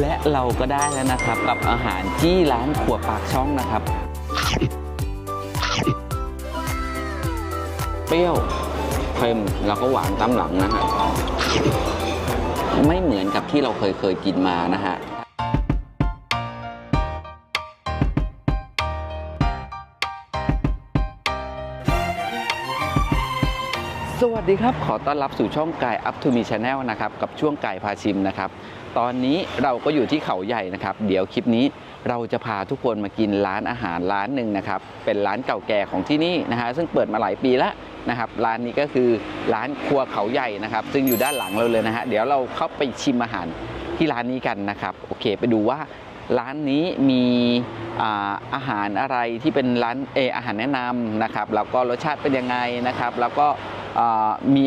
และเราก็ได้แล้วนะครับ กับอาหารที่ร้านขัวปากช่องนะครับ เปรี้ยวเค็มแล้วก็หวานตามหลังนะฮะไม่เหมือนกับที่เราเคยเคยกินมานะฮะ ดีครับ ขอต้อนรับสู่ช่องกาย Up to Me Channel นะครับ กับช่วงกายพาชิมนะครับ ตอนนี้เราก็อยู่ที่เขาใหญ่นะครับ เดี๋ยวคลิปนี้เราจะพาทุกคนมากินร้านอาหารร้านหนึ่งนะครับ เป็นร้านเก่าแก่ของที่นี่นะฮะซึ่งเปิดมาหลายปีแล้วนะครับ ร้านนี้ก็คือร้านครัวเขาใหญ่นะครับ ซึ่งอยู่ด้านหลังเราเลยนะฮะเดี๋ยวเราเข้าไปชิมอาหารที่ร้านนี้กันนะครับ โอเค ไปดูว่าร้านนี้มีอาหารอะไรที่เป็นร้านเออาหารแนะนำนะครับ แล้วก็รสชาติเป็นยังไงนะครับ แล้วก็ มี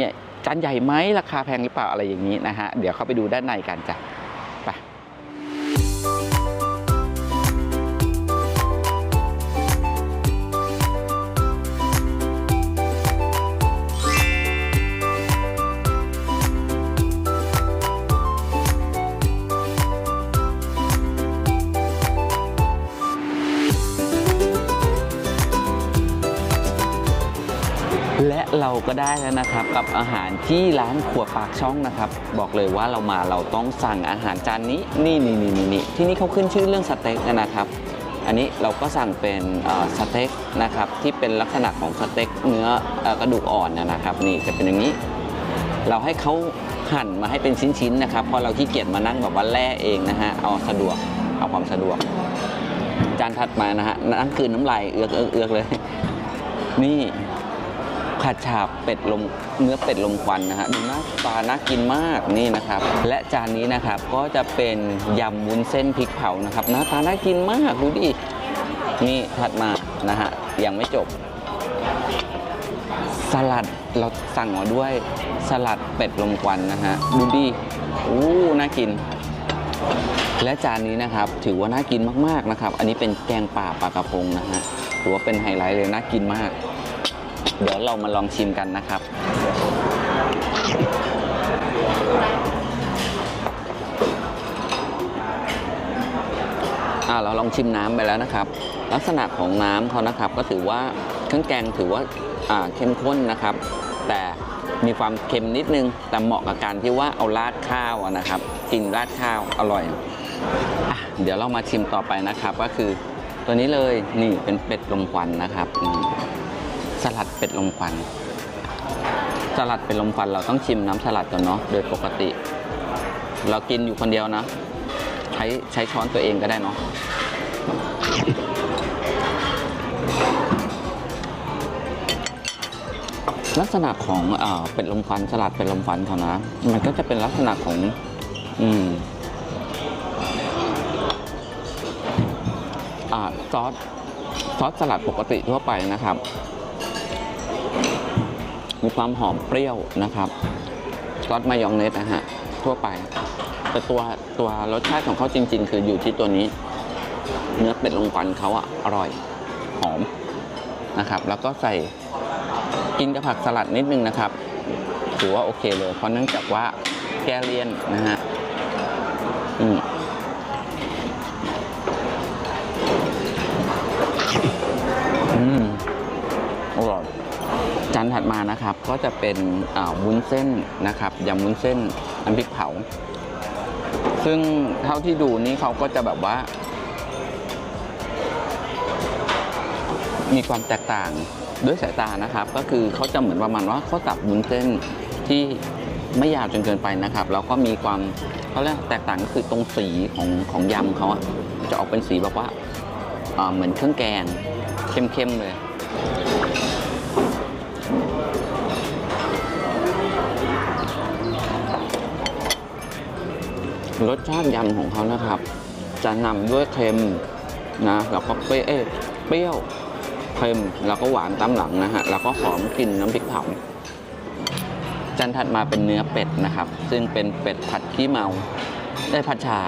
จานใหญ่ไหมราคาแพงหรือเปล่าอะไรอย่างนี้นะฮะเดี๋ยวเข้าไปดูด้านในกันจ้ะ ก็ได้แล้วนะครับ กับอาหารที่ร้านครัวปากช่องนะครับ บอกเลยว่าเรามาเราต้องสั่งอาหารจานนี้นี่นี่นี่นี่นี่ที่นี่เขาขึ้นชื่อเรื่องสเต็กนะครับ อันนี้เราก็สั่งเป็นสเต็กนะครับที่เป็นลักษณะของสเต็กเนื้อกระดูกอ่อนนะครับ นี่จะเป็นอย่างนี้ เราให้เขาหั่นมาให้เป็นชิ้นๆนะครับเพราะเราขี้เกียจมานั่งแบบว่าแล่เองนะฮะเอาสะดวกเอาความสะดวก จานถัดมานะฮะนั่งคืนน้ำลายเอือกเอือกเลย นี่ ผัดฉาบเป็ดลมเนื้อเป็ดลมควันนะฮะดูน้าตาน่ากินมากนี่นะครับ และจานนี้นะครับก็จะเป็นยำวุ้นเส้นพริกเผานะครับหน้าตาน่ากินมากดูดินี่ถัดมานะฮะยังไม่จบ สลัดเราสั่งมาด้วยสลัดเป็ดลมควันนะฮะดูดิอู้น่ากิน และจานนี้นะครับถือว่าน่ากินมากๆนะครับ อันนี้เป็นแกงป่าปลากระพงนะฮะถือว่าเป็นไฮไลท์เลยน่ากินมาก เดี๋ยวเรามาลองชิมกันนะครับ เราลองชิมน้ำไปแล้วนะครับ ลักษณะของน้ำเขานะครับ ก็ถือว่าเครื่องแกงถือว่าาเข้มข้นนะครับ แต่มีความเค็มนิดนึง แต่เหมาะกับการที่ว่าเอาราดข้าวนะครับกินราดข้าวอร่อยอเดี๋ยวเรามาชิมต่อไปนะครับ ก็คือตัวนี้เลยนี่เป็นเป็ดลมควันนะครับอื สลัดเป็ดลมควัน สลัดเป็ดลมควันเราต้องชิมน้ำสลัดก่อนเนาะโดยปกติ เรากินอยู่คนเดียวนะ ใช้ใช้ช้อนตัวเองก็ได้เนาะลักษณะของเอ่อเป็ดลมควันสลัดเป็ดลมควันเขานะมันก็จะเป็นลักษณะของ อืมอ่าซอสซอสสลัดปกติทั่วไปนะครับ มีความหอมเปรี้ยวนะครับซอสมายองเนสนะฮะทั่วไป แต่ตัวตัวรสชาติของเขาจริง ๆ คืออยู่ที่ตัวนี้ เนื้อเป็ดลมควันเขาอะอร่อยหอมนะครับ แล้วก็ใส่กินกับผักสลัดนิดนึงนะครับถือว่าโอเคเลย เพราะเนื่องจากว่าแก้เลียนนะฮะอืมานถัดมานะครับก็จะเป็นวุ้นเส้นนะครับยำวุ้นเส้นน้ำพริกเผา ซึ่งเท่าที่ดูนี่เขาก็จะแบบว่า มีความแตกต่างด้วยสายตานะครับ ก็คือเขาจะเหมือนประมาณว่าเขาตับวุ้นเส้นที่ไม่ยาวจนเกินไปนะครับ แล้วก็มีความเขาเรียกแตกต่างก็คือตรงสีของของยำเขาจะออกเป็นสีแบบว่าเหมือนเครื่องแกงเข้มๆเลย รสชาติยำของเขานะครับ จะนำด้วยเค็มนะแล้วก็เปรี้ยวเปรี้ยวเค็มแล้วก็หวานตามหลังนะฮะแล้วก็หอมกลิ่นน้ำพริกเผาจานถัดมาเป็นเนื้อเป็ดนะครับ ซึ่งเป็นเป็ดผัดขี้เมาได้ผัดชา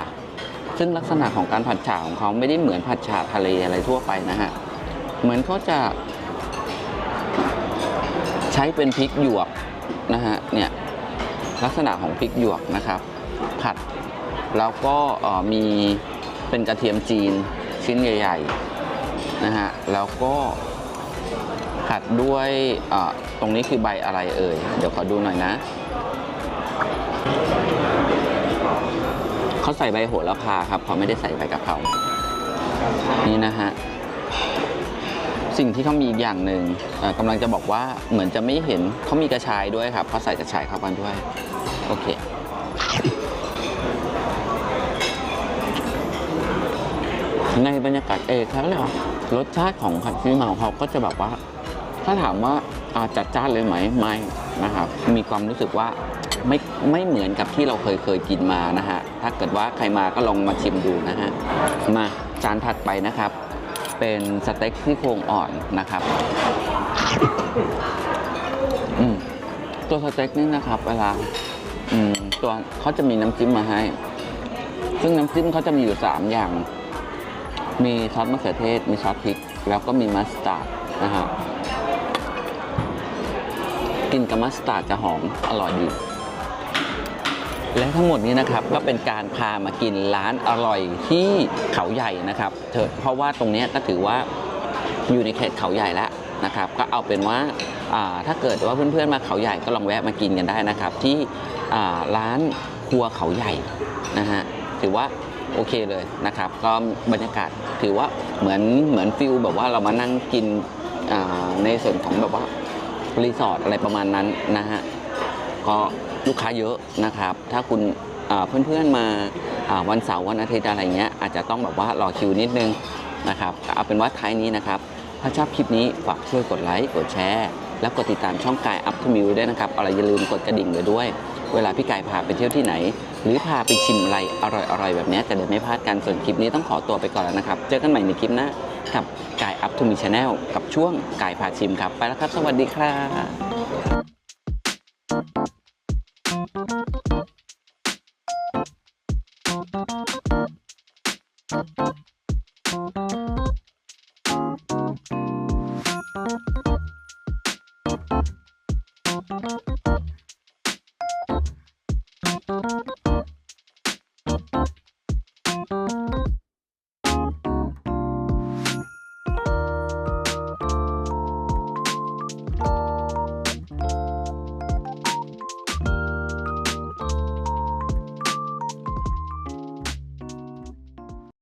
ซึ่งลักษณะของการผัดฉาของเขาไม่ได้เหมือนผัดฉาทะเลอะไรทั่วไปนะฮะเหมือนเขาจะ ใช้เป็นพริกหยวกนะฮะเนี่ยลักษณะของพริกหยวกนะครับ ผัด แล้วก็มีเป็นกระเทียมจีนชิ้นใหญ่ๆนะฮะแล้วก็ผัดด้วยตรงนี้คือใบอะไรเอ่ย เดี๋ยวขอดูหน่อยนะเขาใส่ใบโหระพาครับเขาไม่ได้ใส่ใบกะเพรานี่นะฮะสิ่งที่เขามีอีกอย่างหนึ่งกำลังจะบอกว่าเหมือนจะไม่เห็นเขามีกระชายด้วยครับเขาใส่กระชายเข้าไปด้วย โอเค ในบรรยากาศเอกครับเลยรสชาติของผัดซีเหมาเขาก็จะแบบว่า ถ้าถามว่าอาจัดจ้านเลยไหมไม่นะครับมีความรู้สึกว่าไม่ไม่เหมือนกับที่เราเคยเคยกินมานะฮะถ้าเกิดว่าใครมาก็ลองมาชิมดูนะฮะมาจานถัดไปนะครับ เป็นสเต็กซี่โครงอ่อนนะครับตัวสเต็กนี่นะครับ เวลาตัวเขาจะมีน้ำจิ้มมาให้ ซึ่งน้ำจิ้มเขาจะมีอยู่ 3 อย่าง มีซอสมะเขือเทศ มีซอสพริก แล้วก็มีมัสตาร์ดนะฮะกินกับมัสตาร์ดจะหอมอร่อยดีและทั้งหมดนี้นะครับก็เป็นการพามากินร้านอร่อยที่เขาใหญ่นะครับเถอะเพราะว่าตรงนี้ก็ถือว่าอยู่ในเขตเขาใหญ่แล้วนะครับ ก็เอาเป็นว่าถ้าเกิดว่าเพื่อนๆมาเขาใหญ่ก็ลองแวะมากินกันได้นะครับ ที่ร้านครัวเขาใหญ่นะฮะถือว่า โอเคเลยนะครับ ก็บรรยากาศถือว่าเหมือนเหมือนฟิลแบบว่าเรามานั่งกินในส่วนของแบบว่ารีสอร์ทอะไรประมาณนั้นนะฮะก็ลูกค้าเยอะนะครับ ถ้าคุณเพื่อนๆมาาวันเสาร์วันอาทิตย์อะไรเงี้ยอาจจะต้องแบบว่ารอคิวนิดนึงนะครับเอาเป็นว่าท้ายนี้นะครับ ถ้าชอบคลิปนี้ฝากช่วยกดไลค์กดแชร์ แล้วกดติดตามช่องกายอัพทูมิวด้วยนะครับอะไรอย่าลืมกดกระดิ่งไว้ด้วย เวลาพี่กายพาไปเที่ยวที่ไหน หรือพาไปชิมอะไรอร่อยๆ แบบนี้จะได้ไม่พลาดกันส่วนคลิปนี้ต้องขอตัวไปก่อนแล้วนะครับ เจอกันใหม่ในคลิปหน้ากับกายอัพทูมีชาแนลกับช่วงกายพาชิมครับ ไปแล้วครับ สวัสดีครับうん。